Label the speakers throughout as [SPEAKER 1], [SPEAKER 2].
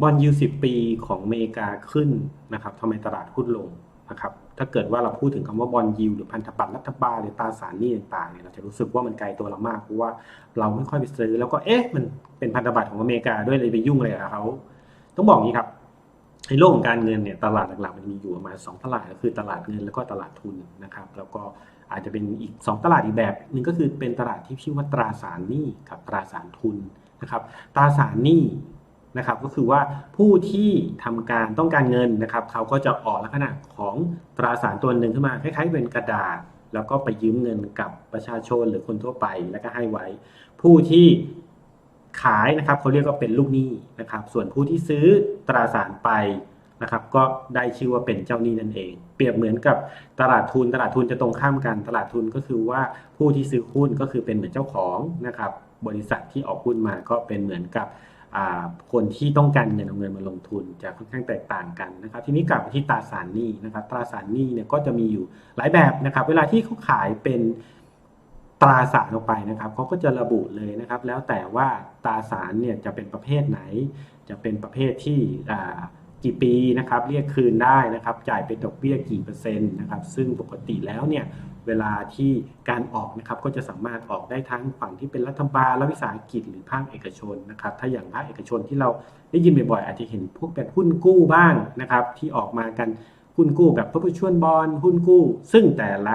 [SPEAKER 1] บอลยูสิบปีของอเมริกาขึ้นนะครับทำไมตลาดหุ้นลงนะครับถ้าเกิดว่าเราพูดถึงคำว่าบอลยูหรือพันธบัตรรัฐบาลหรือตราสารหนี้ต่างๆเนี่ยเราจะรู้สึกว่ามันไกลตัวเรามากเพราะว่าเราไม่ค่อยไปซื้อ แล้วก็เอ๊ะมันเป็นพันธบัตรของอเมริกาด้วยเลยไปยุ่งอะไรกับเขาต้องบอกอย่างนี้ครับในโลกของการเงินเนี่ยตลาดหลักๆมันมีอยู่ประมาณสองตลาดก็คือตลาดเงินแล้วก็ตลาดทุนนะครับ แล้วก็อาจจะเป็นอีก 2 ตลาดอีกแบบหนึ่งก็คือเป็นตลาดที่ชื่อว่าตราสารหนี้กับตราสารทุนนะครับตราสารหนี้ นะครับก็คือว่าผู้ที่ทำการต้องการเงินนะครับเขาก็จะออกลักษณะของตราสารตัวหนึ่งขึ้นมาคล้ายๆเป็นกระดาษ แล้วก็ไปยืมเงินกับประชาชนหรือคนทั่วไปแล้วก็ให้ไว้ ผู้ที่ขายนะครับเขาเรียกว่าเป็นลูกหนี้นะครับ ส่วนผู้ที่ซื้อตราสารไปนะครับ ก็ได้ชื่อว่าเป็นเจ้าหนี้นั่นเอง เปรียบเหมือนกับตลาดทุนตลาดทุนจะตรงข้ามกันตลาดทุนก็คือว่าผู้ที่ซื้อหุ้นก็คือเป็นเหมือนเจ้าของนะครับ บริษัทที่ออกหุ้นมาก็เป็นเหมือนกับ คนที่ต้องการเงินเอาเงินมาลงทุนจะค่อนข้างแตกต่างกันนะครับ ทีนี้กลับมาที่ตราสารหนี้นะครับ ตราสารหนี้เนี่ยก็จะมีอยู่หลายแบบนะครับ เวลาที่เขาขายเป็นตราสารออกไปนะครับเขาก็จะระบุเลยนะครับ แล้วแต่ว่าตราสารเนี่ยจะเป็นประเภทไหน จะเป็นประเภทที่กี่ปีนะครับ เรียกคืนได้นะครับ จ่ายเป็นดอกเบี้ยกี่เปอร์เซ็นต์นะครับ ซึ่งปกติแล้วเนี่ย เวลาที่การออกนะครับก็จะสามารถออกได้ทั้งฝั่งที่เป็นรัฐบาลรัฐวิสาหกิจหรือภาคเอกชนนะครับ ถ้าอย่างภาคเอกชนที่เราได้ยินบ่อยๆอาจจะเห็นพวกแบบหุ้นกู้บ้างนะครับ ที่ออกมากันหุ้นกู้แบบพระพุชวนบอลหุ้นกู้ ซึ่งแต่ละ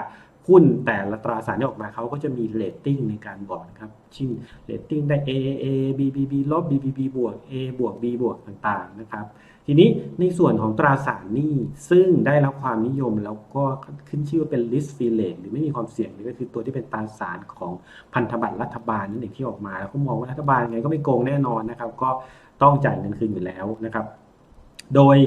[SPEAKER 1] หุ้นแต่ละตราสารที่ออกมาเขาก็จะมีเรตติ้งในการบอกครับชิ้นเรตติ้งได้ A A B B B ลบ B B B บวก A บวก B บวกต่างๆนะครับ ทีนี้ในส่วนของตราสารหนี้ซึ่งได้รับความนิยมแล้วก็ขึ้นชื่อว่าเป็น list f i l a t หรือไม่มีความเสี่ยงนี่ก็คือตัวที่เป็นตราสารของพันธบัตรรัฐบาลนั่นเองที่ออกมา แล้วก็มองว่ารัฐบาลไงก็ไม่โกงแน่นอนนะครับ ก็ต้องจ่ายเงินคืนอยู่แล้วนะครับ โดย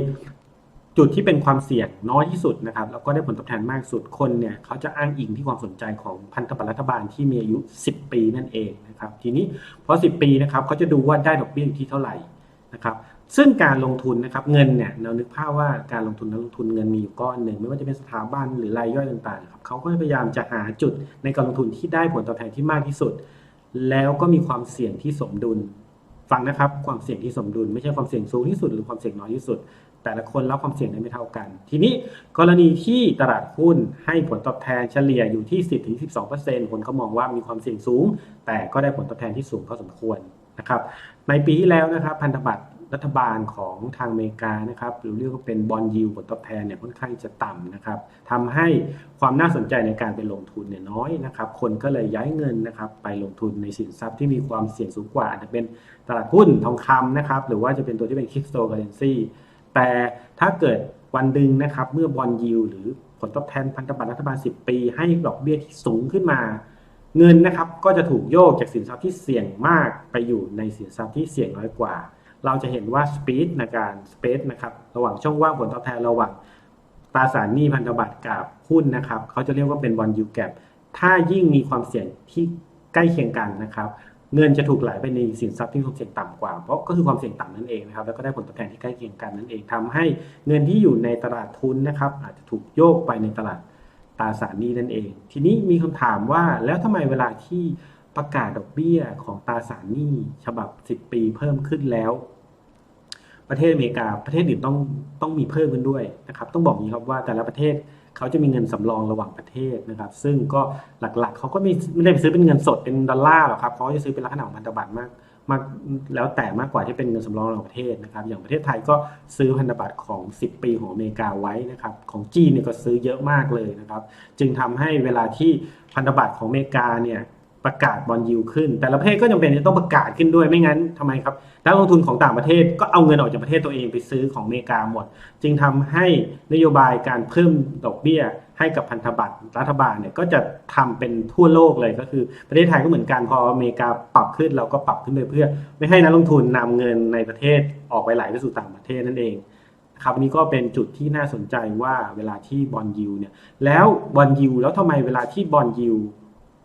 [SPEAKER 1] จุดที่เป็นความเสี่ยงน้อยที่สุดนะครับแล้วก็ได้ผลตอบแทนมากสุดคนเนี่ยเขาจะอ้างอิงที่ความสนใจของพันธบัตรรัฐบาลที่มีอายุ 10 ปีนั่นเองนะครับทีนี้พอ 10 ปีนะครับเขาจะดูว่าได้ดอกเบี้ยอยู่ที่เท่าไหร่นะครับ ซึ่งการลงทุนนะครับเงินเนี่ยเรานึกภาพว่าการลงทุนนักลงทุนเงินมีอยู่ก้อนหนึ่งไม่ว่าจะเป็นสถาบันหรือรายย่อยต่างๆครับเขาก็พยายามจะหาจุดในการลงทุนที่ได้ผลตอบแทนที่มากที่สุด แล้วก็มีความเสี่ยงที่สมดุลฟังนะครับ ความเสี่ยงที่สมดุล ไม่ใช่ความเสี่ยงสูงที่สุดหรือความเสี่ยงน้อยที่สุด แต่ละคนรับความเสี่ยงได้ไม่เท่ากัน ทีนี้กรณีที่ตลาดหุ้นให้ผลตอบแทนเฉลี่ยอยู่ที่ 10-12%คนก็มองว่ามีความเสี่ยงสูง แต่ก็ได้ผลตอบแทนที่สูงพอสมควรนะครับในปีที่แล้วนะครับพันธบัตร รัฐบาลของทางอเมริกานะครับหรือเรียกว่าเป็นบอลยิวผลตอบแทนเนี่ยค่อนข้างจะต่ำนะครับทำให้ความน่าสนใจในการไปลงทุนเนี่ยน้อยนะครับคนก็เลยย้ายเงินนะครับไปลงทุนในสินทรัพย์ที่มีความเสี่ยงสูงกว่าอาจจะเป็นตลาดหุ้นทองคำนะครับหรือว่าจะเป็นตัวที่เป็นคริปโตเคอเรนซีแต่ถ้าเกิดวันดึงนะครับเมื่อบอลยิวหรือผลตอบแทนพันธบัตรรัฐบาล 10 ปี ให้ดอกเบี้ยที่สูงขึ้นมาเงินนะครับก็จะถูกโยกจากสินทรัพย์ที่เสี่ยงมากไปอยู่ในสินทรัพย์ที่เสี่ยงน้อยกว่า เราจะเห็นว่าสปีดในการสเปซนะครับระหว่างช่องว่างผลตอบแทนระหว่างตราสารหนี้พันธบัตรกับหุ้นนะครับเขาจะเรียกว่าเป็นบอลยูแกรถ้ายิ่งมีความเสี่ยงที่ใกล้เคียงกันนะครับเงินจะถูกไหลไปในสินทรัพย์ที่ความเสี่ยงต่ำกว่า เพราะก็คือความเสี่ยงต่ำนั่นเองนะครับ แล้วก็ได้ผลตอบแทนที่ใกล้เคียงกันนั่นเองทำให้เงินที่อยู่ในตลาดทุนนะครับ อาจจะถูกโยกไปในตลาดตราสารหนี้นั่นเอง ทีนี้มีคำถามว่าแล้วทำไมเวลาที่ประกาศดอกเบี้ยของตราสารหนี้ฉบับ 10 ปีเพิ่มขึ้นแล้ว ประเทศอเมริกา ประเทศอื่นต้องต้องมีเพิ่มขึ้นด้วยนะครับต้องบอกนี้ครับว่าแต่ละประเทศเขาจะมีเงินสำรองระหว่างประเทศนะครับ ซึ่งก็หลักๆ เขาก็ไม่ไม่ได้ไปซื้อเป็นเงินสดเป็นดอลลาร์หรอกครับเขาจะซื้อเป็นลักษณะของพันธบัตรมากมากแล้วแต่มากกว่าที่เป็นเงินสำรองระหว่างประเทศนะครับ อย่างประเทศไทยก็ซื้อพันธบัตรของ 10 ปีของอเมริกาไว้นะครับ ของจีนเนี่ยก็ซื้อเยอะมากเลยนะครับ จึงทำให้เวลาที่พันธบัตรของอเมริกาเนี่ย ประกาศบอลยิวขึ้น แต่ละประเทศก็จำเป็นจะต้องประกาศขึ้นด้วยไม่งั้นทำไมครับนักลงทุนของต่างประเทศก็เอาเงินออกจากประเทศตัวเองไปซื้อของอเมริกาหมด จึงทำให้นโยบายการเพิ่มดอกเบี้ยให้กับพันธบัตรรัฐบาลเนี่ยก็จะทำเป็นทั่วโลกเลยก็คือประเทศไทยก็เหมือนกันพออเมริกาปรับขึ้นเราก็ปรับขึ้นไปเพื่อ ไม่ให้นักลงทุนนำเงินในประเทศออกไปไหลไปสู่ต่างประเทศนั่นเองครับนี้ก็เป็นจุดที่น่าสนใจว่าเวลาที่บอลยูเนี่ยแล้วบอลยูแล้วทำไมเวลาที่บอลยู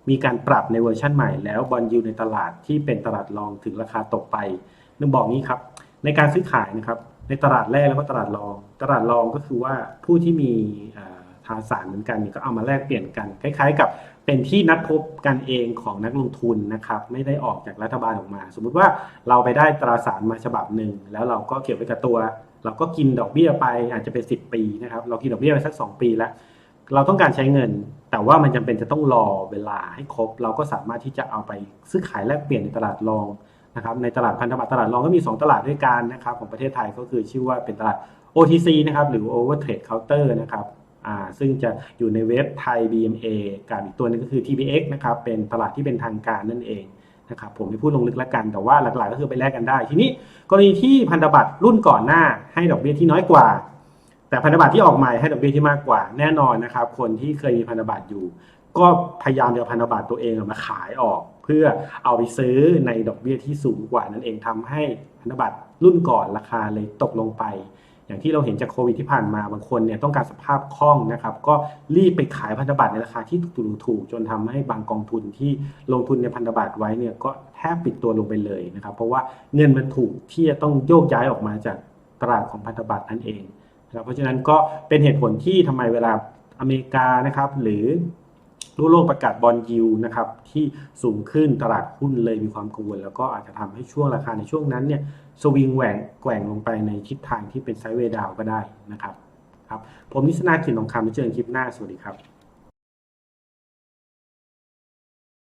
[SPEAKER 1] มีการปรับในเวอร์ชันใหม่แล้วบอลยูในตลาดที่เป็นตลาดรองถึงราคาตกไปนึกบอกนี้ครับ ในการซื้อขายนะครับ ในตลาดแรกแล้วก็ตลาดรอง ตลาดรองก็คือว่าผู้ที่มีทาสารเหมือนกันก็เอามาแลกเปลี่ยนกัน คล้ายๆ กับเป็นที่นัดพบกันเองของนักลงทุนนะครับ ไม่ได้ออกจากรัฐบาลออกมา สมมุติว่าเราไปได้ตราสารมาฉบับหนึ่งแล้วเราก็เก็บไว้กับตัว เราก็กินดอกเบี้ยไปอาจจะเป็น 10 ปีนะครับ เรากินดอกเบี้ยไปสัก 2 ปีแล้ว เราต้องการใช้เงิน แต่ว่ามันจำเป็นจะต้องรอเวลาให้ครบ เราก็สามารถที่จะเอาไปซื้อขายแลกเปลี่ยนในตลาดรองนะครับในตลาดพันธบัตรตลาดรองก็มี 2 ตลาดด้วยกันนะครับของประเทศไทยก็คือชื่อว่าเป็นตลาด OTC นะครับหรือ Over Trade Counter นะครับอ่าซึ่งจะอยู่ในเว็บไทย BMA กับอีกตัวนึงก็คือ TBX นะครับเป็นตลาดที่เป็นทางการนั่นเองนะครับผมไม่พูดลงลึกแล้วกันแต่ว่าหลักๆก็คือไปแลกกันได้ ทีนี้กรณีที่พันธบัตรรุ่นก่อนหน้าให้ดอกเบี้ยที่น้อยกว่า แต่พันธบัตรที่ออกใหม่ให้ดอกเบี้ยที่มากกว่าแน่นอนนะครับ คนที่เคยมีพันธบัตรอยู่ ก็พยายามจะเอาพันธบัตรตัวเองมาขายออก เพื่อเอาไปซื้อในดอกเบี้ยที่สูงกว่านั่นเองทำให้พันธบัตรรุ่นก่อนราคาเลยตกลงไป อย่างที่เราเห็นจากโควิดที่ผ่านมาบางคนเนี่ยต้องการสภาพคล่องนะครับ ก็รีบไปขายพันธบัตรในราคาที่ถูกๆจนทำให้บางกองทุนที่ลงทุนในพันธบัตรไว้เนี่ยก็แทบปิดตัวลงไปเลยนะครับ เพราะว่าเงินมันถูกที่จะต้องโยกย้ายออกมาจากตลาดของพันธบัตรนั่นเอง นะครับเพราะฉะนั้นก็เป็นเหตุผลที่ทำไมเวลาอเมริกานะครับ หรือรูปโลกประกาศบอลยิวนะครับที่สูงขึ้นตลาดหุ้นเลยมีความกังวล แล้วก็อาจจะทำให้ช่วงราคาในช่วงนั้นเนี่ยสวิงแหว่งแกว่งลงไปในทิศทางที่เป็นไซด์เวดาวก็ได้นะครับครับผมนิสนาขินทองคำไว้เจอกันคลิปหน้าสวัสดีครับ